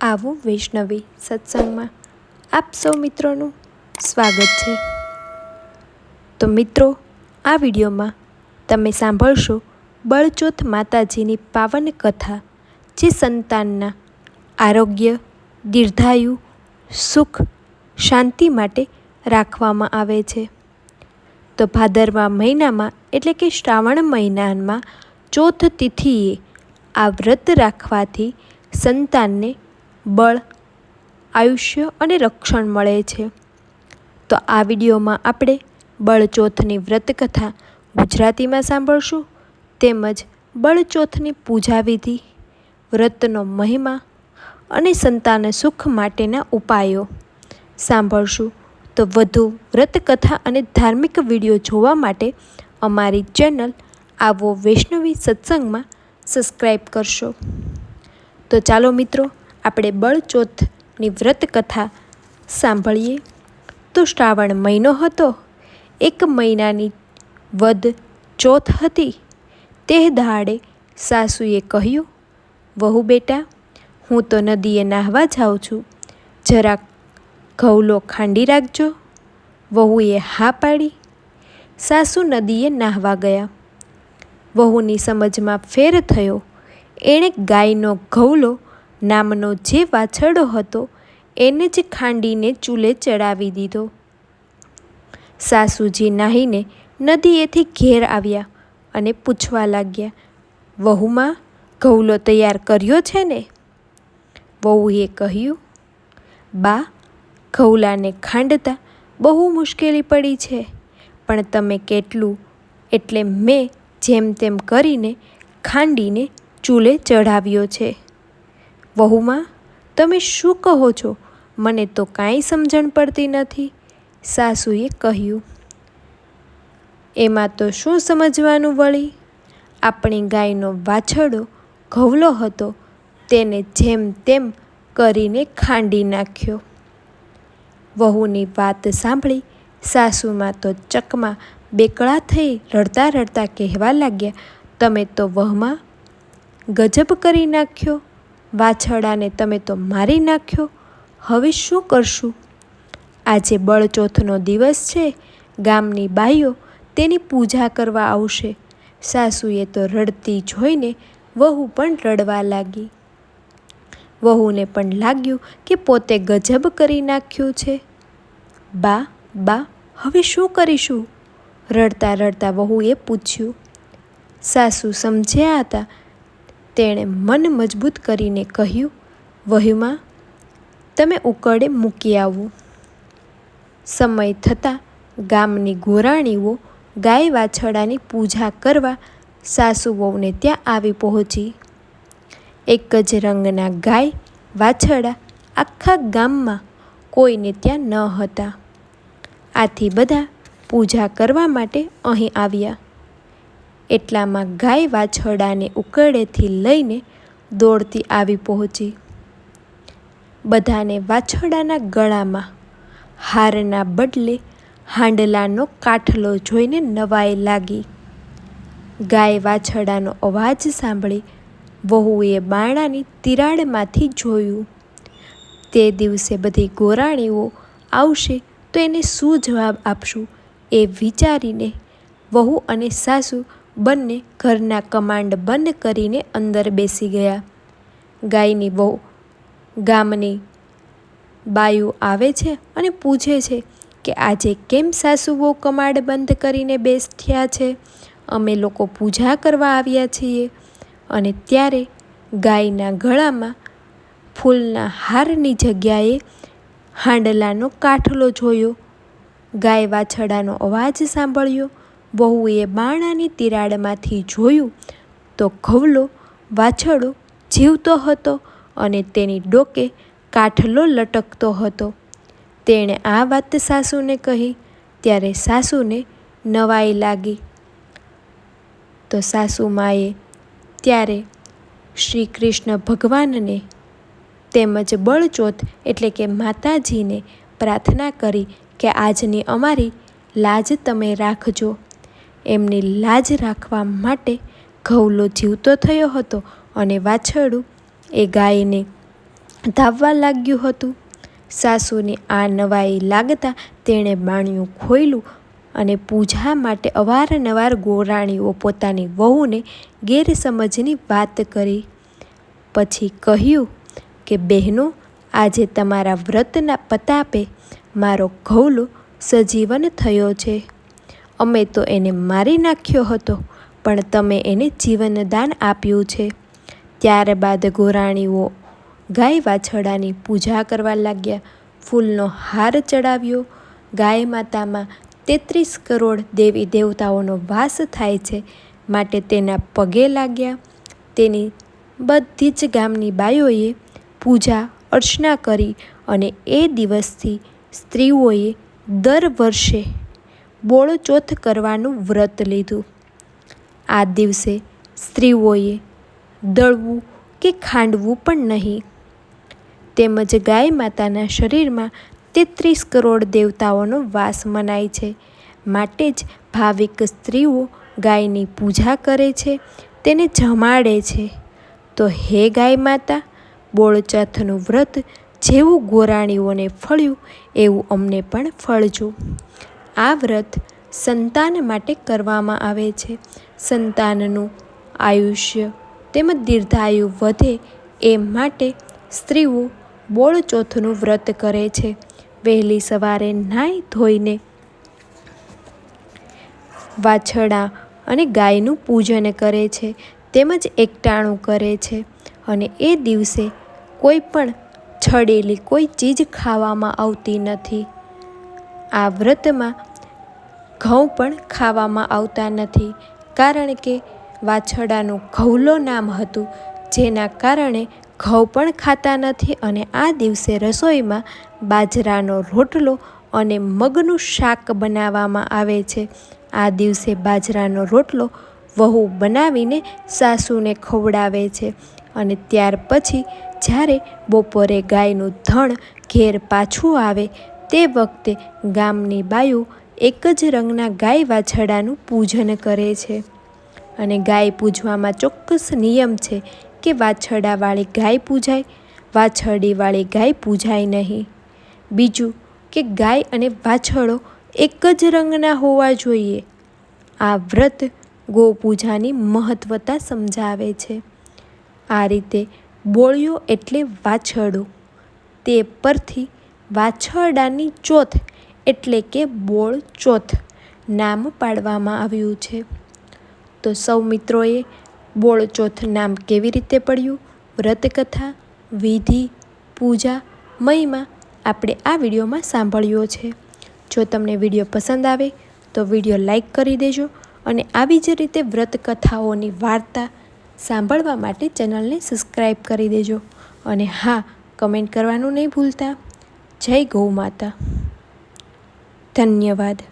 આવું વૈષ્ણવી સત્સંગમાં આપ સૌ મિત્રોનું સ્વાગત છે. તો મિત્રો, આ વિડીયોમાં તમે સાંભળશો બળચોથ માતાજીની પાવન કથા, જે સંતાનના આરોગ્ય, દીર્ઘાયુ, સુખ, શાંતિ માટે રાખવામાં આવે છે. તો ભાદરવા મહિનામાં, એટલે કે શ્રાવણ મહિનામાં, ચોથ તિથિએ આ વ્રત રાખવાથી સંતાનને બળ, આયુષ્ય અને રક્ષણ મળે છે. તો આ વિડીયોમાં આપણે બળચોથની વ્રતકથા ગુજરાતીમાં સાંભળશું તેમજ બળચોથની પૂજા વિધિ વ્રતનો મહિમા અને સંતાન સુખ માટેના ઉપાયો સાંભળશું. તો વધુ વ્રતકથા અને ધાર્મિક વીડિયો જોવા માટે અમારી ચેનલ આવો વૈષ્ણવી સત્સંગમાં સબસ્ક્રાઈબ કરશો. તો ચાલો મિત્રો આપણે બળચોથની વ્રત કથા સાંભળીએ. તો શ્રાવણ મહિનો હતો. એક મહિનાની વદ ચોથ હતી. તે દાડે સાસુએ કહ્યું, વહુ બેટા, હું તો નદીએ નાહવા જાઉં છું. જરાક ઘઉલો ખાંડી રાખજો. વહુએ હા પાડી. સાસુ નદીએ નાહવા ગયા. વહુની સમજમાં ફેર થયો. એણે ગાયનો ઘઉલો નામનો જે વાછરડો હતો, એને જ ખાંડીને ચૂલે ચડાવી દીધો. સાસુજી નાહીને નદીએથી ઘેર આવ્યા અને પૂછવા લાગ્યા, વહુમાં, ઘઉલો તૈયાર કર્યો છે ને? વહુએ કહ્યું, બા, ઘઉલાને ખાંડતા બહુ મુશ્કેલી પડી છે, પણ તમે કેટલું એટલે મેં જેમ તેમ કરીને ખાંડીને ચૂલે ચઢાવ્યો છે. વહુમાં, તમે શું કહો છો? મને તો કાંઈ સમજણ પડતી નથી, સાસુએ કહ્યું. એમાં તો શું સમજવાનું વળી? આપણી ગાયનો વાછરડો ઘવલો હતો, તેને જેમ તેમ કરીને ખાંડી નાખ્યો. વહુની વાત સાંભળી સાસુમાં તો ચકમાં બેકળા થઈ રડતા રડતા કહેવા લાગ્યા, તમે તો વહમાં ગજબ કરી નાખ્યો. વાછરડાને તમે તો મારી નાખ્યો. હવે શું કરશું? આજે બળચોથનો દિવસ છે. ગામની બાઈઓ તેની પૂજા કરવા આવશે. સાસુએ તો રડતી જોઈને વહુ પણ રડવા લાગી. વહુને પણ લાગ્યું કે પોતે ગજબ કરી નાખ્યું છે. બા બા, હવે શું કરીશું? રડતા રડતા વહુએ પૂછ્યું. સાસુ સમજ્યા હતા તેણે મન મજબૂત કરીને કહ્યું વહ્યુમાં તમે ઉકળે મૂકી આવું. સમય થતાં ગામની ગોરાણીઓ ગાય વાછડાની પૂજા કરવા સાસુ વહુને ત્યાં આવી પહોંચી. એક જ રંગના ગાય વાછડા આખા ગામમાં કોઈને ત્યાં ન હતા. આથી બધા પૂજા કરવા માટે અહીં આવ્યા. એટલામાં ગાય વાછરડાને ઉકરડેથી લઈને દોડતી આવી પહોંચી. બધાને વાછરડાના ગળામાં હારના બદલે હાંડલાનો કાઠલો જોઈને નવાઈ લાગી. ગાય વાછરડાનો અવાજ સાંભળી વહુએ બાણાની તિરાડમાંથી જોયું, તે દિવસે બધી ગોરાણીઓ આવશે તો એને શું જવાબ આપશું? એ વિચારીને વહુ અને સાસુ બંને ઘરના કમાન્ડ બંધ કરીને અંદર બેસી ગયા. ગાયની બહુ ગામની બાયુ આવે છે અને પૂછે છે કે આજે કેમ સાસુ બહુ કમાડ બંધ કરીને બેસ્યા છે? અમે લોકો પૂજા કરવા આવ્યા છીએ અને ત્યારે ગાયના ગળામાં ફૂલના હારની જગ્યાએ હાંડલાનો કાઠલો જોયો. ગાય વાછડાનો અવાજ સાંભળ્યો. વહુએ બાણાની તિરાડમાંથી જોયું તો ઘવલો વાછરડો જીવતો હતો અને તેની ડોકે કાઠલો લટકતો હતો. તેણે આ વાત સાસુને કહી, ત્યારે સાસુને નવાઈ લાગી. તો સાસુમાએ ત્યારે શ્રી કૃષ્ણ ભગવાનને તેમજ બળચોથ એટલે કે માતાજીને પ્રાર્થના કરી કે આજની અમારી લાજ તમે રાખજો. એમની લાજ રાખવા માટે ઘઉલો જીવતો થયો હતો અને વાછરડું એ ગાયને ધાવવા લાગ્યું હતું. સાસુની આ નવાઈ લાગતા તેણે બાણિયું ખોલ્યું અને પૂજા માટે અવારનવાર ગોરાણીઓ પોતાની વહુને ગેરસમજની વાત કરી. પછી કહ્યું કે, બહેનો, આજે તમારા વ્રતના પતાપે મારો ઘઉલો સજીવન થયો છે. અમે તો એને મારી નાખ્યો હતો, પણ તમે એને જીવનદાન આપ્યું છે. ત્યારબાદ ગોરાણીઓ ગાય વાછડાની પૂજા કરવા લાગ્યા. ફૂલનો હાર ચડાવ્યો. ગાય માતામાં તેત્રીસ કરોડ દેવી દેવતાઓનો વાસ થાય છે, માટે તેના પગે લાગ્યા. તેની બધી જ ગામની બાઈઓએ પૂજા અર્ચના કરી અને એ દિવસથી સ્ત્રીઓએ દર વર્ષે બોળચોથ કરવાનું વ્રત લીધું. આ દિવસે સ્ત્રીઓએ દળવું કે ખાંડવું પણ નહીં. તેમજ ગાય માતાના શરીરમાં તેત્રીસ કરોડ દેવતાઓનો વાસ મનાય છે. માટે જ ભાવિક સ્ત્રીઓ ગાયની પૂજા કરે છે, તેને જમાડે છે. તો હે ગાય માતા, બોળચોથનું વ્રત જેવું ગોરાણીઓને ફળ્યું, એવું અમને પણ ફળજો. આ વ્રત સંતાન માટે કરવામાં આવે છે. સંતાનનું આયુષ્ય તેમજ દીર્ઘાયુ વધે એ માટે સ્ત્રીઓ બોળચોથનું વ્રત કરે છે. વહેલી સવારે નાહી ધોઈને વાછડા અને ગાયનું પૂજન કરે છે તેમજ એકટાણું કરે છે અને એ દિવસે કોઈ પણ છડેલી કોઈ ચીજ ખાવામાં આવતી નથી. આ વ્રતમાં ઘઉં પણ ખાવામાં આવતા નથી, કારણ કે વાછડાનું ઘઉલો નામ હતું, જેના કારણે ઘઉં પણ ખાતા નથી અને આ દિવસે રસોઈમાં બાજરાનો રોટલો અને મગનું શાક બનાવવામાં આવે છે. આ દિવસે બાજરાનો રોટલો વહુ બનાવીને સાસુને ખવડાવે છે અને ત્યાર પછી જ્યારે બપોરે ગાયનું ધણ ઘેર પાછું આવે, તે વખતે ગામની બાયું એક જ રંગના ગાય વાછડાનું પૂજન કરે છે. અને ગાય પૂજવામાં ચોક્કસ નિયમ છે કે વાછરડાવાળી ગાય પૂજાય, વાછરડીવાળી ગાય પૂજાય નહીં. બીજું કે ગાય અને વાછરડો એક જ રંગના હોવા જોઈએ. આ વ્રત ગોપૂજાની મહત્વતા સમજાવે છે. આ રીતે બોળિયો એટલે વાછરડો તે પરથી વાછરડાની ચોથ એટલે કે બોળ ચોથ નામ પાડવામાં આવ્યું છે. તો સૌ મિત્રોએ બોળચોથ નામ કેવી રીતે પડ્યું? વ્રતકથા, વિધિ, પૂજા, મહિમા આપણે આ વિડીયોમાં સાંભળ્યો છે. જો તમને વીડિયો પસંદ આવે તો વીડિયો લાઈક કરી દેજો અને આવી જ રીતે વ્રતકથાઓની વાર્તા સાંભળવા માટે ચેનલને સબસ્ક્રાઈબ કરી દેજો. અને હા, કમેન્ટ કરવાનું નહીં ભૂલતા. જય ગૌ માતા. ધન્યવાદ.